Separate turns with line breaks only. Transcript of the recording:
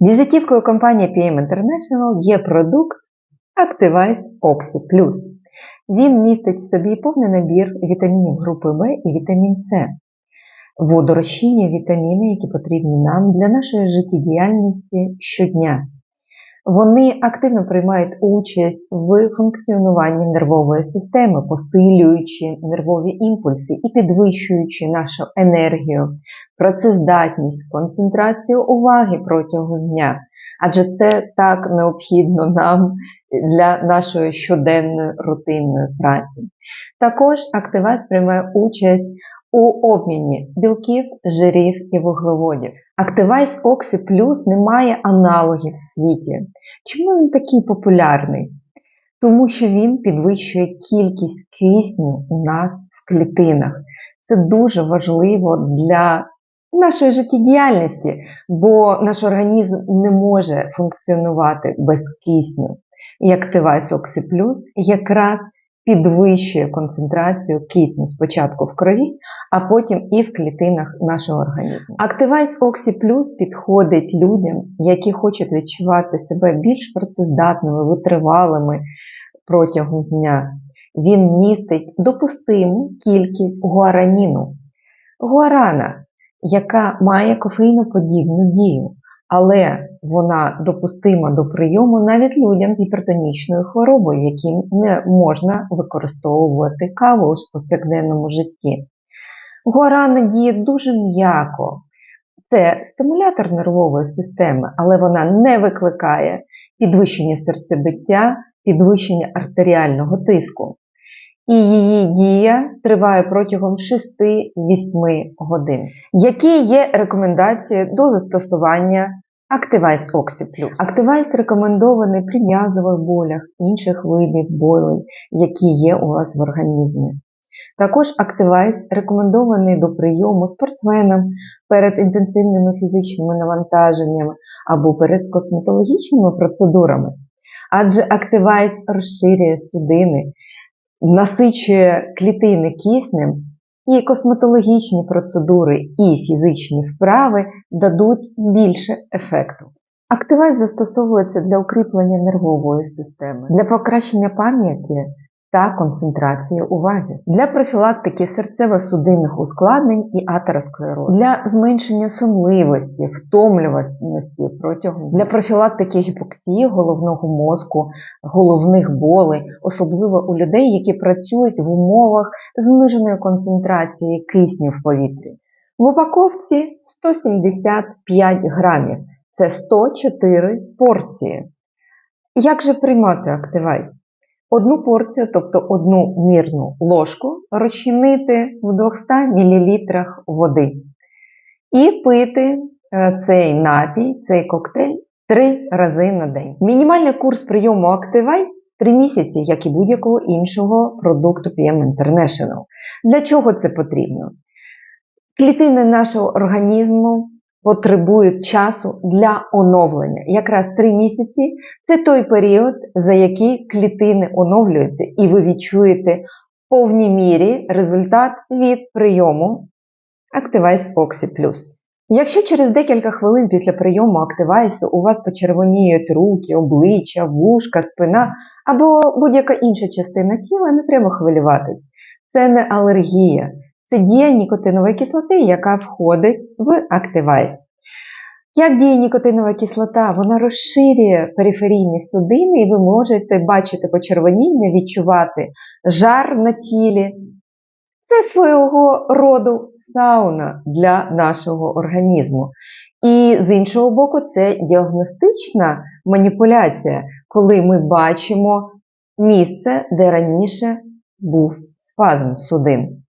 Візитівкою компанії PM International є продукт Activize Oxy Plus. Він містить в собі повний набір вітамінів групи В і вітамін С, водорощіння вітаміни, які потрібні нам для нашої життєдіяльності щодня. Вони активно приймають участь в функціонуванні нервової системи, посилюючи нервові імпульси і підвищуючи нашу енергію, працездатність, концентрацію уваги протягом дня. Адже це так необхідно нам для нашої щоденної рутинної праці. Також Активайз приймає участь у обміні білків, жирів і вуглеводів. Activize Oxy Plus не має аналогів в світі. Чому він такий популярний? Тому що він підвищує кількість кисню у нас в клітинах. Це дуже важливо для нашої життєдіяльності, бо наш організм не може функціонувати без кисню. І Activize Oxy Plus якраз підвищує концентрацію кисню спочатку в крові, а потім і в клітинах нашого організму. Activize Oxy Plus підходить людям, які хочуть відчувати себе більш працездатними, витривалими протягом дня. Він містить допустиму кількість гуараніну. Гуарана, яка має кофеїноподібну дію, але вона допустима до прийому навіть людям з гіпертонічною хворобою, яким не можна використовувати каву у повсякденному житті. Гуарана діє дуже м'яко. Це стимулятор нервової системи, але вона не викликає підвищення серцебиття, підвищення артеріального тиску. І її дія триває протягом 6-8 годин. Які є рекомендації до застосування Activize Oxy Plus? Activize рекомендований при м'язових болях, інших видів болей, які є у вас в організмі. Також Activize рекомендований до прийому спортсменам перед інтенсивними фізичними навантаженнями або перед косметологічними процедурами. Адже Activize розширює судини, насичує клітини киснем, і косметологічні процедури і фізичні вправи дадуть більше ефекту. Активайз застосовується для укріплення нервової системи, для покращення пам'яті та концентрації уваги, для профілактики серцево-судинних ускладнень і атеросклерозу, для зменшення сонливості, втомлюваності протягом для профілактики гіпоксії головного мозку, головних болей, особливо у людей, які працюють в умовах зниженої концентрації кисню в повітрі. В упаковці 175 грамів. Це 104 порції. Як же приймати активайз? Одну порцію, тобто одну мірну ложку, розчинити в 200 мл води. І пити е, цей напій, цей коктейль три рази на день. Мінімальний курс прийому Activize 3 місяці, як і будь-якого іншого продукту PM International. Для чого це потрібно? Клітини нашого організму потребують часу для оновлення. Якраз три місяці це той період, за який клітини оновлюються, і ви відчуєте в повній мірі результат від прийому Activize Oxy Plus. Якщо через декілька хвилин після прийому Activize у вас почервоніють руки, обличчя, вушка, спина або будь-яка інша частина тіла, не треба хвилюватись. Це не алергія, це дія нікотинової кислоти, яка входить в Activize. Як діє нікотинова кислота? Вона розширює периферійні судини, і ви можете бачити почервоніння, відчувати жар на тілі. Це свого роду сауна для нашого організму. І з іншого боку, це діагностична маніпуляція, коли ми бачимо місце, де раніше був спазм судин.